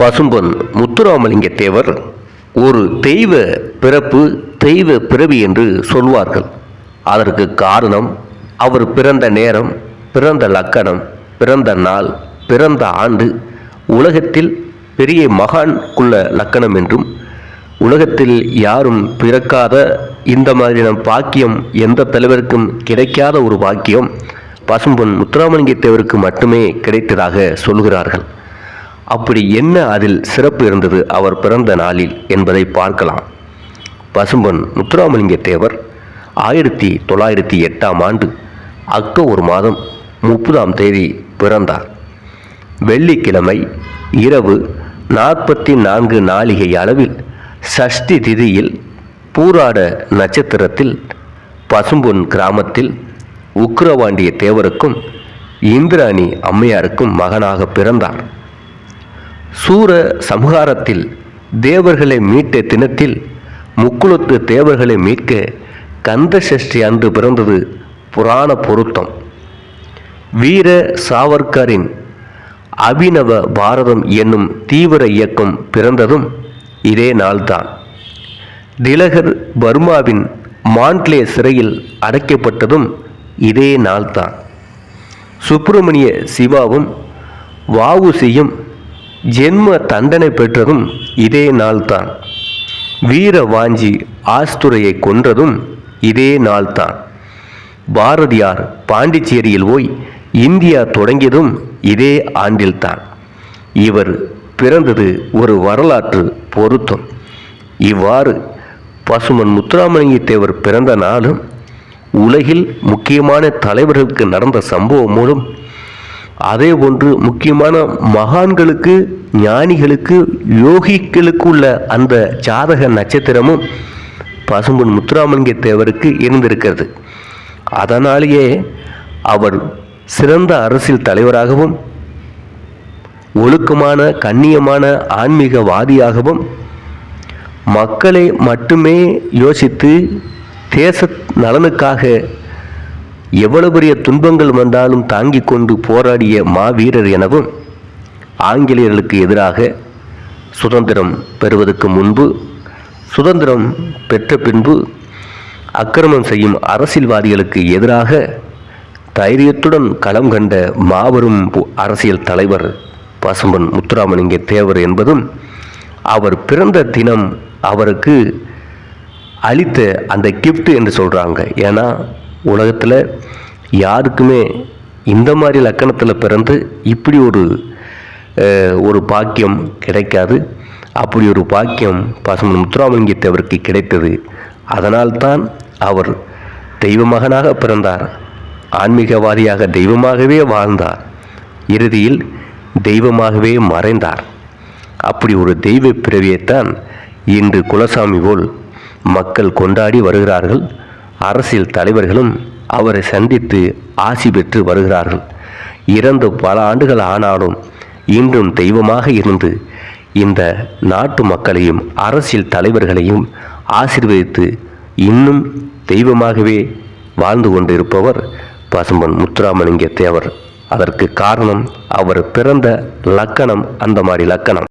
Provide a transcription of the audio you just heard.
பசும்பொன் முத்துராமலிங்க தேவர் ஒரு தெய்வ பிறப்பு தெய்வ பிறவி என்று சொல்வார்கள். அதற்கு காரணம் அவர் பிறந்த நேரம் பிறந்த லக்கணம் பிறந்த நாள் பிறந்த ஆண்டு உலகத்தில் பெரிய மகான்குள்ள லக்கணம் என்றும் உலகத்தில் யாரும் பிறக்காத இந்த மாதிரியான பாக்கியம் எந்த தலைவருக்கும் கிடைக்காத ஒரு பாக்கியம் பசும்பொன் முத்துராமலிங்க தேவருக்கு மட்டுமே கிடைத்ததாக சொல்கிறார்கள். அப்படி என்ன அதில் சிறப்பு இருந்தது அவர் பிறந்த நாளில் என்பதை பார்க்கலாம். பசும்பொன் முத்துராமலிங்க தேவர் ஆயிரத்தி தொள்ளாயிரத்தி எட்டாம் ஆண்டு அக்டோபர் மாதம் முப்பதாம் தேதி பிறந்தார். வெள்ளிக்கிழமை இரவு நாற்பத்தி நான்கு நாளிகை அளவில் சஷ்டி திதியில் பூராட நட்சத்திரத்தில் பசும்பொன் கிராமத்தில் உக்கிரவாண்டிய தேவருக்கும் இந்திராணி அம்மையாருக்கும் மகனாக பிறந்தார். சூர சம்ஹாரத்தில் தேவர்களை மீட்ட தினத்தில் முக்குளத்து தேவர்களை மீட்க கந்த சஷ்டி அன்று பிறந்தது புராண பொருத்தம். வீர சாவர்கரின் அபினவ பாரதம் என்னும் தீவிர இயக்கம் பிறந்ததும் இதே நாள்தான். திலகர் பர்மாவின் மாண்ட்லே சிறையில் அடைக்கப்பட்டதும் இதே நாள்தான். சுப்பிரமணிய சிவாவும் வாவுசியும் ஜென்ம தண்டனை பெற்றதும் இதே நாள்தான். வீர வாஞ்சி ஆஸ்துரையை கொன்றதும் இதே நாள்தான். பாரதியார் பாண்டிச்சேரியில் போய் இந்தியா தொடங்கியதும் இதே ஆண்டில்தான். இவர் பிறந்தது ஒரு வரலாற்று பொருத்தம். இவ்வாறு பசுமன் முத்துராமலிங்க தேவர் பிறந்த நாளும் உலகில் முக்கியமான தலைவர்களுக்கு நடந்த சம்பவம் மூலம் அதே போன்று முக்கியமான மகான்களுக்கு ஞானிகளுக்கு யோகிகளுக்கு உள்ள அந்த ஜாதக நட்சத்திரமும் பசும்பொன் முத்துராமலிங்க தேவருக்கு இருந்திருக்கிறது அதனாலேயே அவர் சிறந்த அரசியல் தலைவராகவும் ஒழுக்கமான கண்ணியமான ஆன்மீகவாதியாகவும் மக்களை மட்டுமே யோசித்து தேச நலனுக்காக எவ்வளவு பெரிய துன்பங்கள் வந்தாலும் தாங்கிக் கொண்டு போராடிய மாவீரர் எனவும் ஆங்கிலேயர்களுக்கு எதிராக சுதந்திரம் பெறுவதற்கு முன்பு சுதந்திரம் பெற்ற பின்பு அக்கிரமம் செய்யும் அரசியல்வாதிகளுக்கு எதிராக தைரியத்துடன் களம் கண்ட மாபெரும் பு- அரசியல் தலைவர் பசும்பன் முத்துராமலிங்க தேவர் என்பதும் அவர் பிறந்த தினம் அவருக்கு அளித்த அந்த கிஃப்ட் என்று சொல்கிறாங்க ஏன்னா உலகத்தில் யாருக்குமே இந்த மாதிரி லக்கணத்தில் பிறந்து இப்படி ஒரு ஒரு பாக்கியம் கிடைக்காது. அப்படி ஒரு பாக்கியம் பசுமன் முத்துராமலிங்க அவருக்கு கிடைத்தது. அதனால்தான் அவர் தெய்வ மகனாக பிறந்தார். ஆன்மீகவாதியாக தெய்வமாகவே வாழ்ந்தார். இறுதியில் தெய்வமாகவே மறைந்தார். அப்படி ஒரு தெய்வ பிறவியைத்தான் இன்று குலசாமி போல் மக்கள் கொண்டாடி வருகிறார்கள். அரசியல் தலைவர்களும் அவரை சந்தித்து ஆசி பெற்று வருகிறார்கள். இறந்து பல ஆண்டுகள் ஆனாலும் இன்றும் தெய்வமாக இருந்து இந்த நாட்டு மக்களையும் அரசியல் தலைவர்களையும் ஆசீர்வதித்து இன்னும் தெய்வமாகவே வாழ்ந்து கொண்டிருப்பவர் பசும்பன் முத்துராமலிங்க தேவர் அதற்கு காரணம் அவர் பிறந்த லக்கணம் அந்த மாதிரி லக்கணம்.